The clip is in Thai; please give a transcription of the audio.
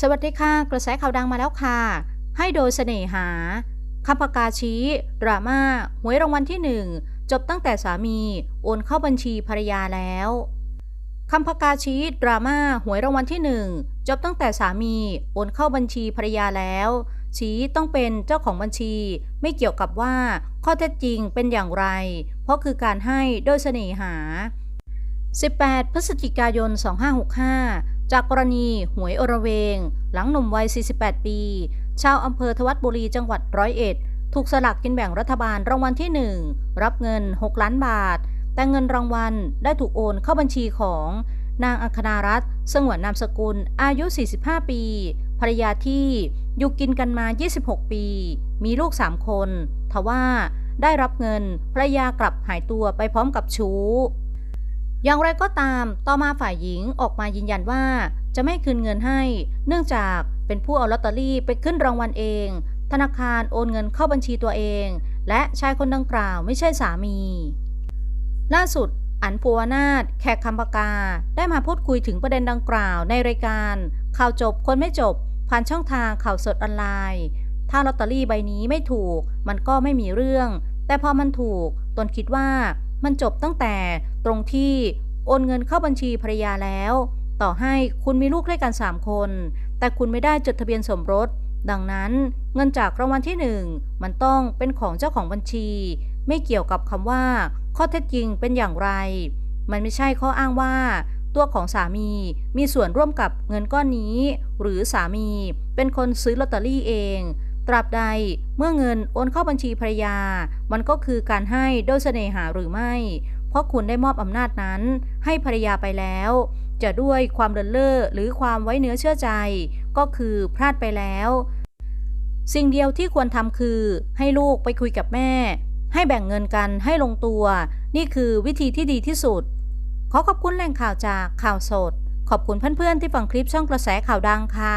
สวัสดีค่ะ กระแสข่าวดังมาแล้วค่ะ ให้โดยเสน่หาคำประกาศชี้ดราม่าหวยรางวัลที่หนึ่งจบตั้งแต่สามีโอนเข้าบัญชีภรรยาแล้วคำประกาศชี้ดราม่าหวยรางวัลที่หนึ่งจบตั้งแต่สามีโอนเข้าบัญชีภรรยาแล้ว ชี้ต้องเป็นเจ้าของบัญชี ไม่เกี่ยวกับว่าข้อเท็จจริงเป็นอย่างไร เพราะคือการให้โดยเสน่หา 18 พฤศจิกายน 2565 จากกรณีหวยอระเวง หลังหนุ่มวัย 48 ปี ชาวอำเภอทวัดบุรีจังหวัดร้อยเอ็ด ถูกสลักกินแบ่งรัฐบาลรางวัลที่ 1 รับเงิน 6 ล้านบาท แต่เงินรางวัลได้ถูกโอนเข้าบัญชีของนางอัคนารัตน์สงวนนามสกุล อายุ 45 ปี ภรรยาที่อยู่กินกันมา 26 ปี มีลูก 3 คน ทว่าได้รับเงินภรรยากลับหายตัวไปพร้อมกับชู้ อย่างไรก็ตาม ต่อมาฝ่ายหญิงออกมายืนยันว่า จะไม่คืนเงินให้ เนื่องจากเป็นผู้เอาลอตเตอรี่ไปขึ้นรางวัลเอง ธนาคารโอนเงินเข้าบัญชีตัวเอง และชายคนดังกล่าวไม่ใช่สามี ล่าสุด อันภูวนาถแขกคำปากา ได้มาพูดคุยถึงประเด็นดังกล่าวในรายการ ข่าวจบคนไม่จบ ผ่านช่องทางข่าวสดออนไลน์ ถ้าลอตเตอรี่ใบนี้ไม่ถูก มันก็ไม่มีเรื่อง แต่พอมันถูกตนคิดว่ามันจบตั้งแต่ตรงที่โอนเงินเข้าบัญชีภรรยาแล้ว ต่อให้คุณมีลูกด้วยกัน 3 คน แต่คุณไม่ได้จดทะเบียนสมรส ดังนั้นเงินจากรางวัลที่ 1 มันต้องเป็นของเจ้าของบัญชี ไม่เกี่ยวกับคำว่า ข้อเท็จจริงเป็นอย่างไร มันไม่ใช่ข้ออ้างว่า ตัวของสามีมีส่วนร่วมกับเงินก้อนนี้ หรือสามีเป็นคนซื้อลอตเตอรี่เอง ตราบใดเมื่อเงินโอนเข้าบัญชีภรรยา มันก็คือการให้โดยเสน่หาหรือไม่ เพราะคุณได้มอบอำนาจนั้น ให้ภรรยาไปแล้ว จะด้วยความเลินเล่อหรือความไว้เนื้อเชื่อใจ ก็คือพลาดไปแล้ว สิ่งเดียวที่ควรทำคือ ให้ลูกไปคุยกับแม่ ให้แบ่งเงินกันให้ลงตัว นี่คือวิธีที่ดีที่สุด ขอขอบคุณแหล่งข่าวจากข่าวสด ขอบคุณเพื่อนๆที่ฟังคลิปช่องกระแสข่าวดังค่ะ